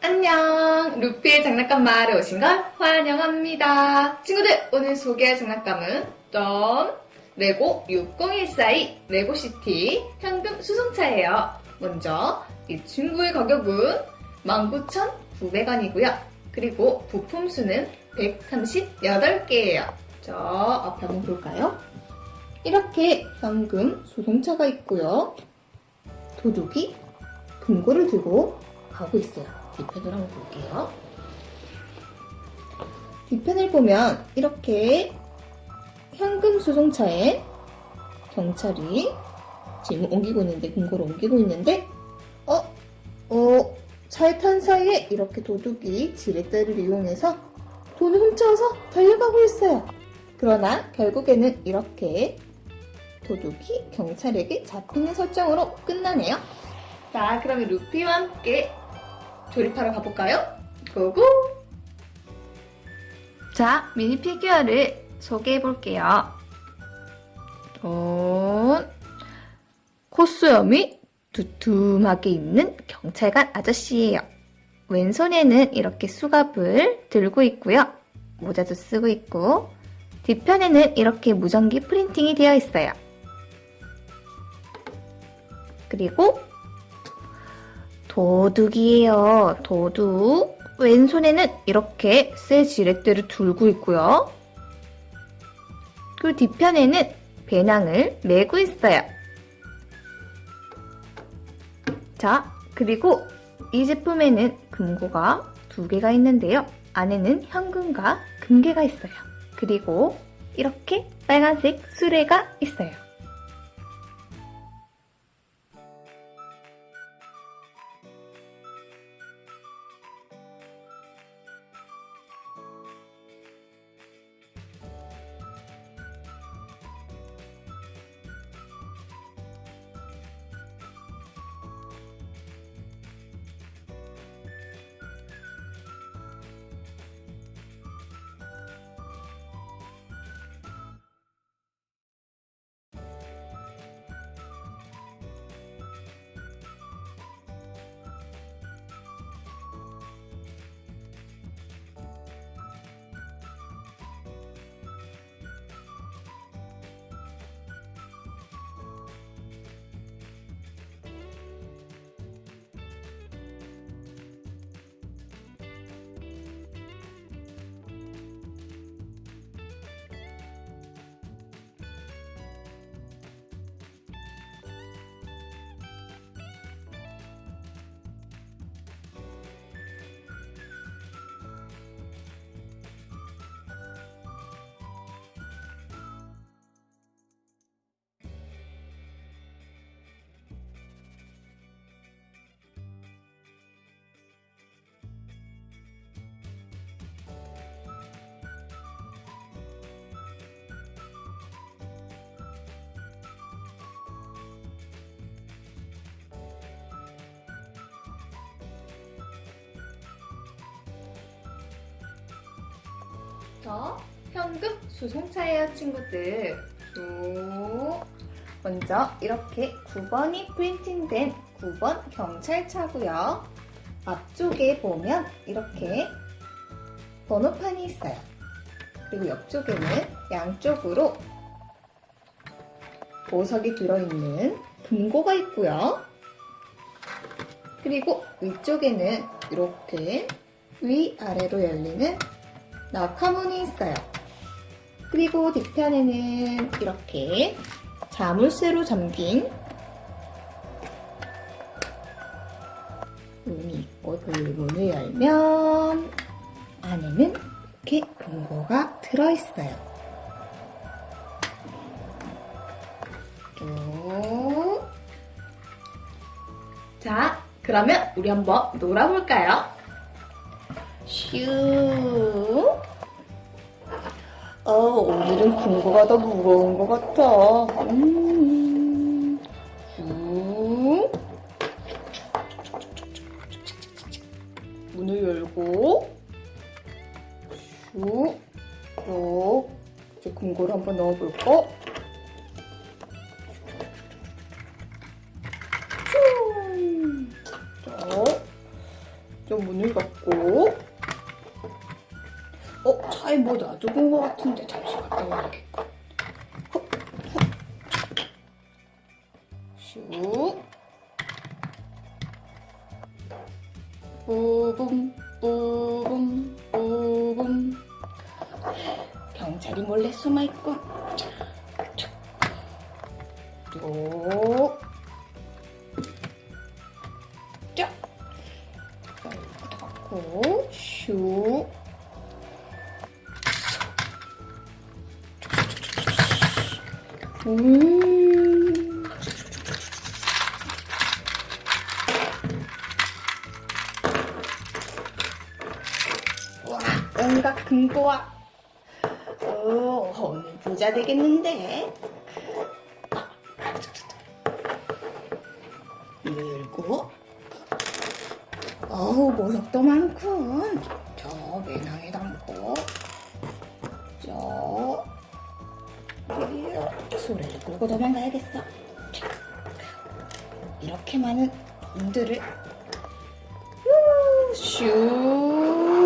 안녕! 루피의 장난감 마을에 오신 걸 환영합니다. 친구들, 오늘 소개할 장난감은 떤 레고 60142 레고시티 현금 수송차예요. 먼저 이 친구의 가격은 19,900원이고요. 그리고 부품 수는 138개예요. 자, 앞에 한번 볼까요? 이렇게 현금 수송차가 있고요. 도둑이 금고를 들고 가고 있어요. 뒤편을 한번 볼게요. 뒤편을 보면 이렇게 현금 수송차에 경찰이 지금 옮기고 있는데 금고를 옮기고 있는데 어? 어? 차에 탄 사이에 이렇게 도둑이 지렛대를 이용해서 돈을 훔쳐서 달려가고 있어요. 그러나 결국에는 이렇게 도둑이 경찰에게 잡히는 설정으로 끝나네요. 자, 그러면 루피와 함께 조립하러 가볼까요? 고고! 자, 미니 피규어를 소개해 볼게요. 돈, 콧수염이 두툼하게 있는 경찰관 아저씨예요. 왼손에는 이렇게 수갑을 들고 있고요. 모자도 쓰고 있고, 뒤편에는 이렇게 무전기 프린팅이 되어 있어요. 그리고 도둑이에요. 도둑. 왼손에는 이렇게 쇠 지렛대를 들고 있고요. 그리고 뒤편에는 배낭을 메고 있어요. 자, 그리고 이 제품에는 금고가 두 개가 있는데요. 안에는 현금과 금괴가 있어요. 그리고 이렇게 빨간색 수레가 있어요. 자, 현금 수송차예요, 친구들. 또 먼저 이렇게 9번이 프린팅된 9번 경찰차고요. 앞쪽에 보면 이렇게 번호판이 있어요. 그리고 옆쪽에는 양쪽으로 보석이 들어있는 금고가 있고요. 그리고 위쪽에는 이렇게 위아래로 열리는 낙하문이 있어요. 그리고 뒤편에는 이렇게 자물쇠로 잠긴 문이 있고 그 문을 열면 안에는 이렇게 금고가 들어있어요. 또. 자, 그러면 우리 한번 놀아볼까요? 슈. 어, 오늘은 금고가 더 무거운 것 같아. 음. 슈. 문을 열고, 슈. 쭉. 이제 금고를 한번 넣어볼까? 이걸로 문을 닫고 어? 차에 뭐 놔두고 것 같은데 잠시 갔다 헉. 슉 뿌금 뿌금 뿌금 경찰이 몰래 숨어있군 쭉 쫙. 닫고 슉. 음. 와, 온갖 금고와. 어, 오늘 부자 되겠는데. 열고. 어우, 보석도 많군. 저 매낭에 담고. 저. 소리를 끌고 도망가야겠어. 이렇게 많은 돈들을. 우, 슈.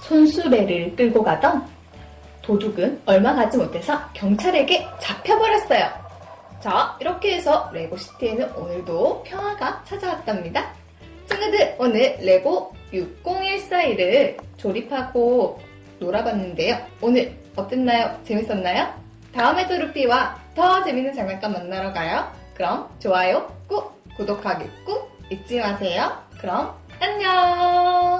손수레를 끌고 가던 도둑은 얼마 가지 못해서 경찰에게 잡혀버렸어요. 자, 이렇게 해서 레고시티에는 오늘도 평화가 찾아왔답니다. 친구들, 오늘 레고 60141을 조립하고 놀아봤는데요. 오늘 어땠나요? 재밌었나요? 다음에도 루피와 더 재밌는 장난감 만나러 가요. 그럼 좋아요 꾹, 구독하기 꾹 잊지 마세요. 그럼 안녕!